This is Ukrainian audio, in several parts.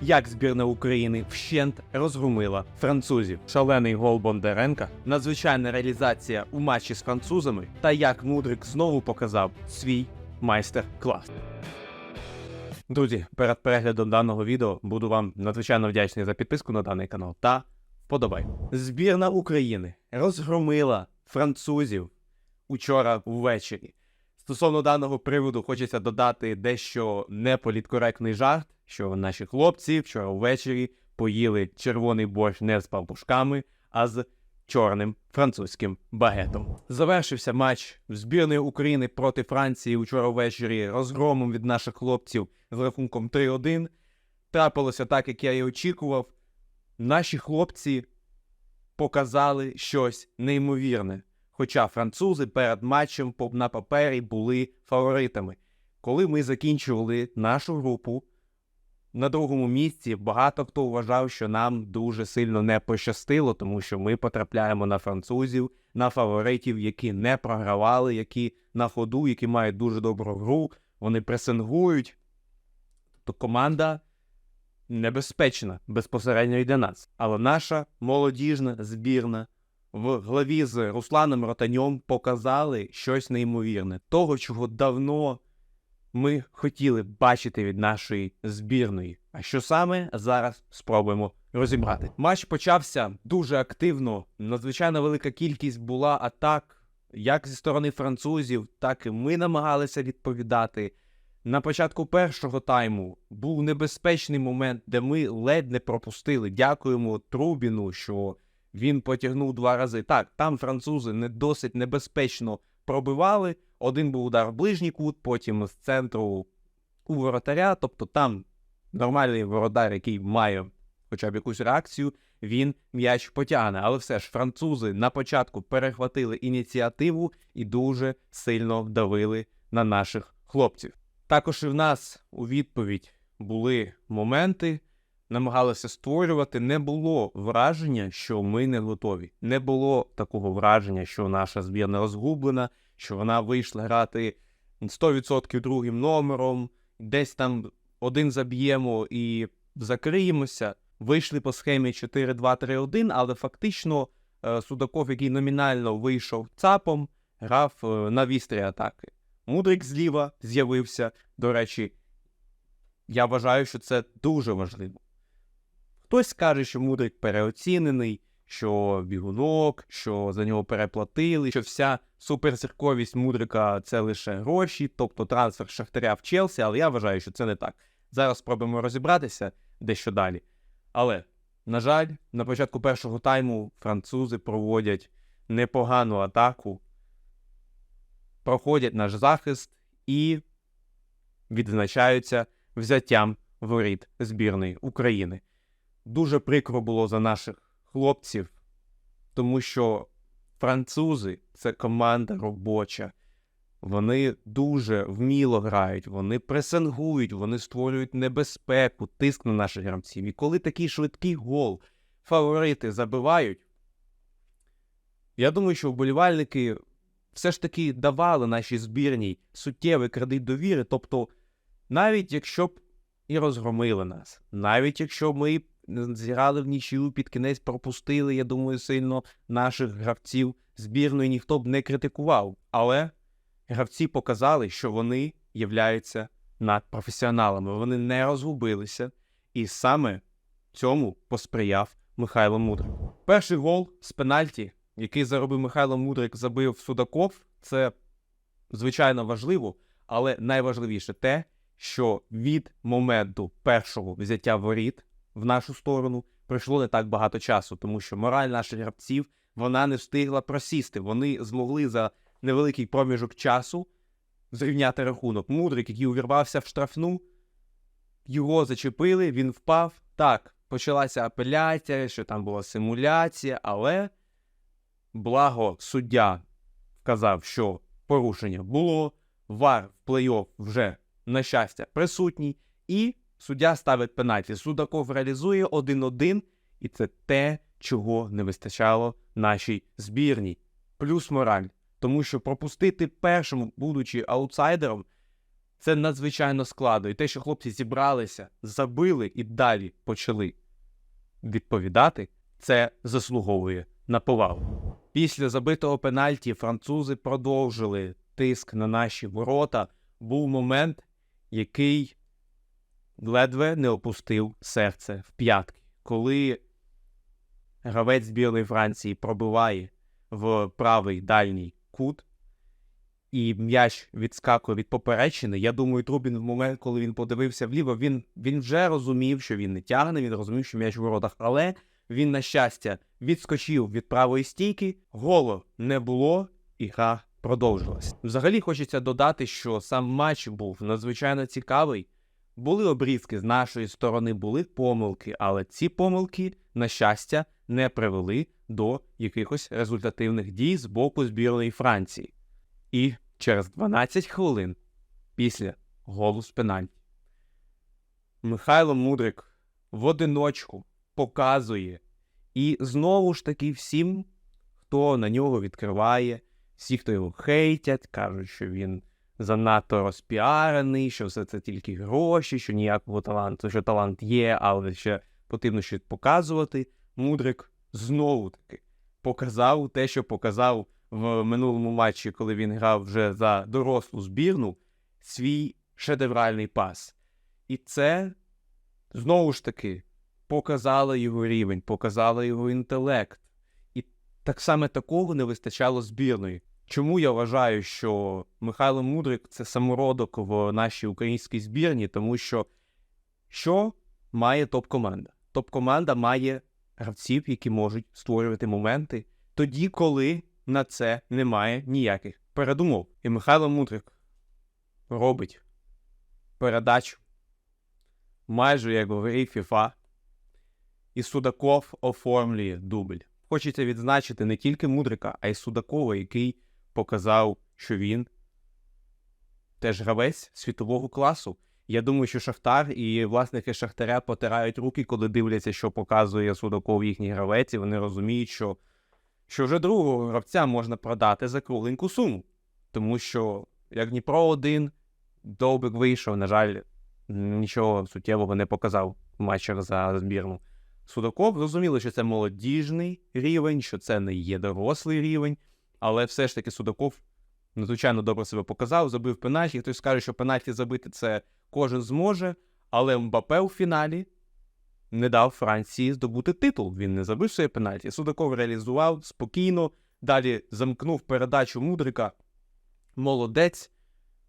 як збірна України вщент розгромила французів. Шалений гол Бондаренка, надзвичайна реалізація у матчі з французами та як Мудрик знову показав свій майстер-клас. Друзі, перед переглядом даного відео буду вам надзвичайно вдячний за підписку на даний канал та вподобай. Збірна України розгромила французів учора ввечері. Стосовно даного приводу хочеться додати дещо неполіткоректний жарт, що наші хлопці вчора ввечері поїли червоний борщ не з пампушками, а з чорним французьким багетом. Завершився матч збірної України проти Франції учора ввечері розгромом від наших хлопців з рахунком 3-1. Трапилося так, як я і очікував. Наші хлопці показали щось неймовірне. Хоча французи перед матчем на папері були фаворитами. Коли ми закінчували нашу групу на другому місці, багато хто вважав, що нам дуже сильно не пощастило, тому що ми потрапляємо на французів, на фаворитів, які не програвали, які на ходу, які мають дуже добру гру, вони пресингують. То команда небезпечна безпосередньо і для нас. Але наша молодіжна збірна в главі з Русланом Ротаньом показали щось неймовірне, того, чого давно ми хотіли бачити від нашої збірної. А що саме зараз спробуємо розібрати. Матч почався дуже активно. Надзвичайно велика кількість була атак, як зі сторони французів, так і ми намагалися відповідати. На початку першого тайму був небезпечний момент, де ми ледь не пропустили. Дякуємо Трубіну, що він потягнув два рази. Так, там французи не досить небезпечно пробивали. Один був удар в ближній кут, потім з центру у воротаря. Тобто там нормальний воротар, який має хоча б якусь реакцію, він м'яч потягне. Але все ж французи на початку перехватили ініціативу і дуже сильно давили на наших хлопців. Також і в нас у відповідь були моменти, намагалися створювати. Не було враження, що ми не готові. Не було такого враження, що наша збірна розгублена, що вона вийшла грати 100% другим номером, десь там один заб'ємо і закриємося. Вийшли по схемі 4-2-3-1, але фактично е, Судаков, який номінально вийшов ЦАПом, грав е, на вістрі атаки. Мудрик зліва з'явився. До речі, я вважаю, що це дуже важливо. Хтось каже, що Мудрик переоцінений, що бігунок, що за нього переплатили, що вся суперзірковість Мудрика це лише гроші, тобто трансфер Шахтаря в Челсі, але я вважаю, що це не так. Зараз спробуємо розібратися дещо далі. Але, на жаль, на початку першого тайму французи проводять непогану атаку, проходять наш захист і відзначаються взяттям воріт збірної України. Дуже прикро було за наших хлопців, тому що французи це команда робоча. Вони дуже вміло грають, вони пресингують, вони створюють небезпеку, тиск на наших гравців. І коли такий швидкий гол фаворити забивають, я думаю, що вболівальники все ж таки давали нашій збірній суттєвий кредит довіри. Тобто, навіть якщо б і розгромили нас, навіть якщо ми зіграли в нічию під кінець, пропустили, я думаю, сильно наших гравців збірної ніхто б не критикував. Але гравці показали, що вони являються надпрофесіоналами. Вони не розгубилися, і саме цьому посприяв Михайло Мудрик. Перший гол з пенальті, який заробив Михайло Мудрик, забив Судаков. Це звичайно важливо, але найважливіше те, що від моменту першого взяття воріт в нашу сторону пройшло не так багато часу, тому що мораль наших гравців вона не встигла просісти. Вони змогли за невеликий проміжок часу зрівняти рахунок. Мудрик, який увірвався в штрафну, його зачепили, він впав. Так, почалася апеляція, що там була симуляція, але благо суддя вказав, що порушення було, вар в плей-офф вже, на щастя, присутній, і суддя ставить пенальті. Судаков реалізує 1-1, і це те, чого не вистачало нашій збірній. Плюс мораль. Тому що пропустити першому, будучи аутсайдером, Це надзвичайно складно. І те, що хлопці зібралися, забили і далі почали відповідати, це заслуговує на повагу. Після забитого пенальті французи продовжили тиск на наші ворота. Був момент, який ледве не опустив серце в п'ятки, коли гравець збірної Франції пробиває в правий дальній кут, і м'яч відскакує від поперечини. Я думаю, Трубін в момент, коли він подивився вліво, він, він вже розумів, що він не тягне, він розумів, що м'яч в воротах, але він, на щастя, відскочив від правої стійки, голу не було, і гра продовжилась. Взагалі хочеться додати, що сам матч був надзвичайно цікавий. Були обрізки з нашої сторони, були помилки, але ці помилки, на щастя, не привели до якихось результативних дій з боку збірної Франції. І через 12 хвилин після голу з пенальті Михайло Мудрик в одиночку показує і знову ж таки всім, хто на нього відкриває, всі, хто його хейтять, кажуть, що він занадто розпіарений, що все це тільки гроші, що ніякого таланту, що талант є, але ще потрібно щось показувати. Мудрик знову таки показав те, що показав в минулому матчі, коли він грав вже за дорослу збірну, свій шедевральний пас. І це знову ж таки показало його рівень, показало його інтелект. І так само такого не вистачало збірної. Чому я вважаю, що Михайло Мудрик це самородок в нашій українській збірні, тому що що має топ-команда? Топ-команда має гравців, які можуть створювати моменти тоді, коли на це немає ніяких передумов. І Михайло Мудрик робить передачу майже як в грі FIFA, і Судаков оформлює дубль. Хочеться відзначити не тільки Мудрика, а й Судакова, який показав, що він теж гравець світового класу. Я думаю, що Шахтар і власники Шахтаря потирають руки, коли дивляться, що показує Судаков їхній гравець, і вони розуміють, що, що вже другого гравця можна продати за кругленьку суму. Тому що, як Дніпро один, Довбик вийшов, на жаль, нічого суттєвого не показав в матчах за збірну. Судаков зрозуміло, що це молодіжний рівень, що це не є дорослий рівень, але все ж таки Судаков надзвичайно добре себе показав, забив пенальті. Хтось скаже, що пенальті забити це кожен зможе, але Мбапе у фіналі не дав Франції здобути титул. Він не забив своє пенальті. Судаков реалізував спокійно, далі замкнув передачу Мудрика. Молодець.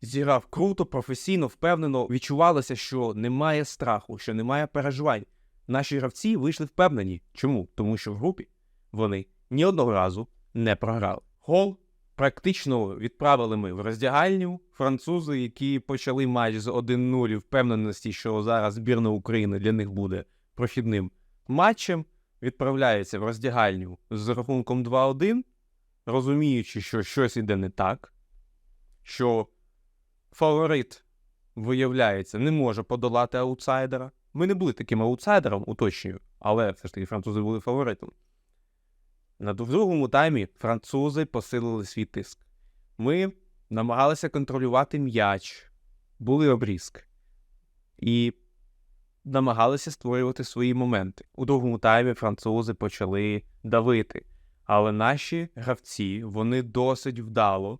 Зіграв круто, професійно, впевнено. Відчувалося, що немає страху, що немає переживань. Наші гравці вийшли впевнені. Чому? Тому що в групі вони ні одного разу не програли. Гол практично відправили ми в роздягальню. Французи, які почали матч з 1-0 впевненості, що зараз збірна України для них буде прохідним матчем, відправляються в роздягальню з рахунком 2-1, розуміючи, що щось іде не так, що фаворит, виявляється, не може подолати аутсайдера. Ми не були таким аутсайдером, уточнюю, але все ж таки французи були фаворитом. На другому таймі французи посилили свій тиск. Ми намагалися контролювати м'яч, були обрізки і намагалися створювати свої моменти. У другому таймі французи почали давити, але наші гравці вони досить вдало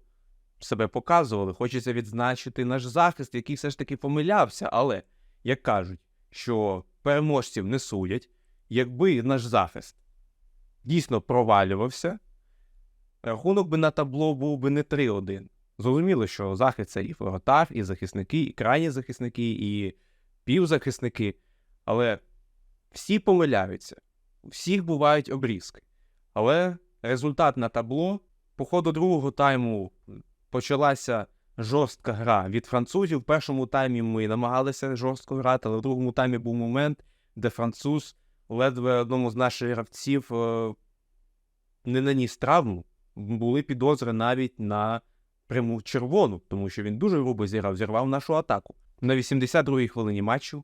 себе показували. Хочеться відзначити наш захист, який все ж таки помилявся, але, як кажуть, що переможців не судять, якби наш захист дійсно провалювався, рахунок би на табло був би не 3-1. Зрозуміло, що захист це і воротар, і захисники, і крайні захисники, і півзахисники, але всі помиляються, у всіх бувають обрізки. Але результат на табло по ходу другого тайму почалася жорстка гра від французів. В першому таймі ми намагалися жорстко грати, але в другому таймі був момент, де француз ледве одному з наших гравців е, не наніс травму. Були підозри навіть на пряму червону, тому що він дуже грубо зіграв, зірвав нашу атаку. На 82-й хвилині матчу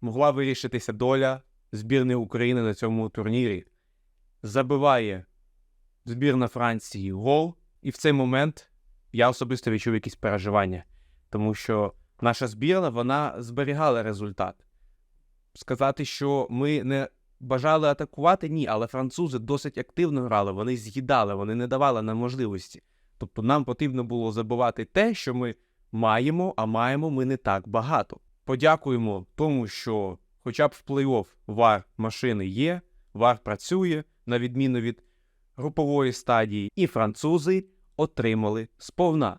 могла вирішитися доля збірної України на цьому турнірі. Забиває збірна Франції гол, і в цей момент я особисто відчув якісь переживання. тому що наша збірна вона зберігала результат. Сказати, що ми не бажали атакувати, ні, але французи досить активно грали, вони з'їдали, вони не давали нам можливості. Тобто нам потрібно було забувати те, що ми маємо, а маємо ми не так багато. Подякуємо тому, що хоча б в плей-офф вар машини є, вар працює, на відміну від групової стадії, і французи отримали сповна.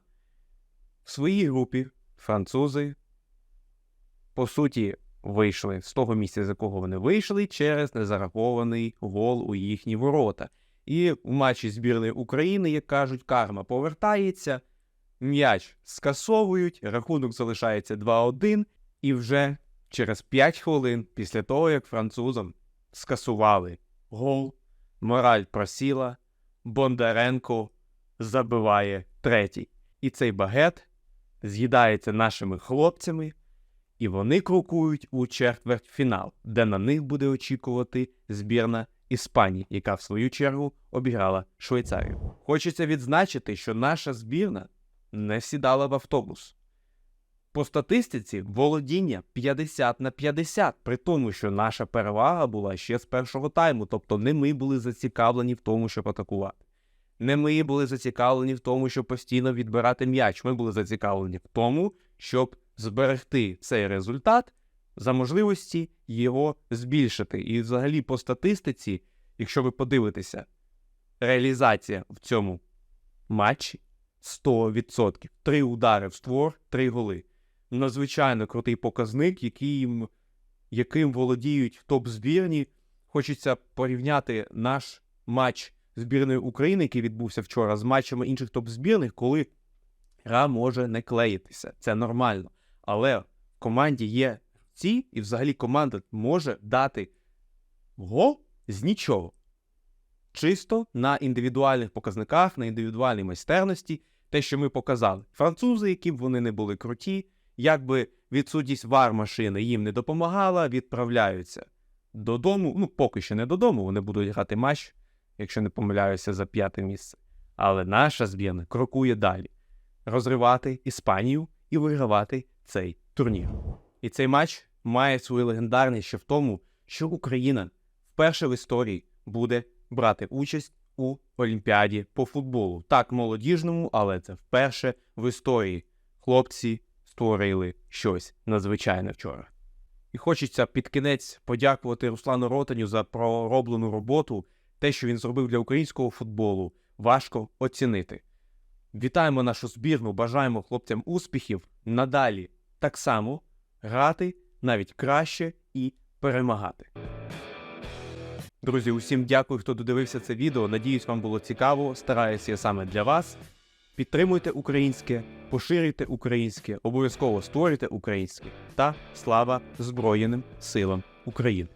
В своїй групі французи, по суті, вийшли з того місця, з якого вони вийшли, через незарахований гол у їхні ворота. І в матчі збірної України, як кажуть, карма повертається, м'яч скасовують, рахунок залишається 2-1, і вже через 5 хвилин після того, як французам скасували гол, мораль просіла, Бондаренко забиває третій. І цей багет з'їдається нашими хлопцями, і вони крокують у четвертьфінал, де на них буде очікувати збірна Іспанії, яка в свою чергу обіграла Швейцарію. Хочеться відзначити, що наша збірна не сідала в автобус. По статистиці володіння 50 на 50, при тому, що наша перевага була ще з першого тайму, тобто не ми були зацікавлені в тому, щоб атакувати. Не ми були зацікавлені в тому, щоб постійно відбирати м'яч. Ми були зацікавлені в тому, щоб зберегти цей результат за можливості його збільшити. І взагалі по статистиці, якщо ви подивитеся, реалізація в цьому матчі 100%. Три удари в створ, три голи. Надзвичайно крутий показник, яким, яким володіють топ-збірні. Хочеться порівняти наш матч збірної України, який відбувся вчора, з матчами інших топ-збірних, коли гра може не клеїтися. Це нормально. Але в команді є ці, і взагалі команда може дати гол з нічого. Чисто на індивідуальних показниках, на індивідуальній майстерності, те, що ми показали. Французи, які б вони не були круті, якби відсутність вар машини їм не допомагала, відправляються додому. Ну, поки що не додому, вони будуть грати матч, якщо не помиляюся, за п'яте місце. Але наша збірна крокує далі розривати Іспанію і вигравати цей турнір. І цей матч має свою легендарність ще в тому, що Україна вперше в історії буде брати участь у Олімпіаді по футболу. Так, молодіжному, але це вперше в історії. Хлопці створили щось надзвичайне вчора. І хочеться під кінець подякувати Руслану Ротаню за пророблену роботу. Те, що він зробив для українського футболу, важко оцінити. Вітаємо нашу збірну, бажаємо хлопцям успіхів надалі так само грати навіть краще і перемагати. Друзі, усім дякую, хто додивився це відео. Надіюсь, вам було цікаво. Стараюся я саме для вас. Підтримуйте українське, поширюйте українське, обов'язково створюйте українське та слава Збройним силам України.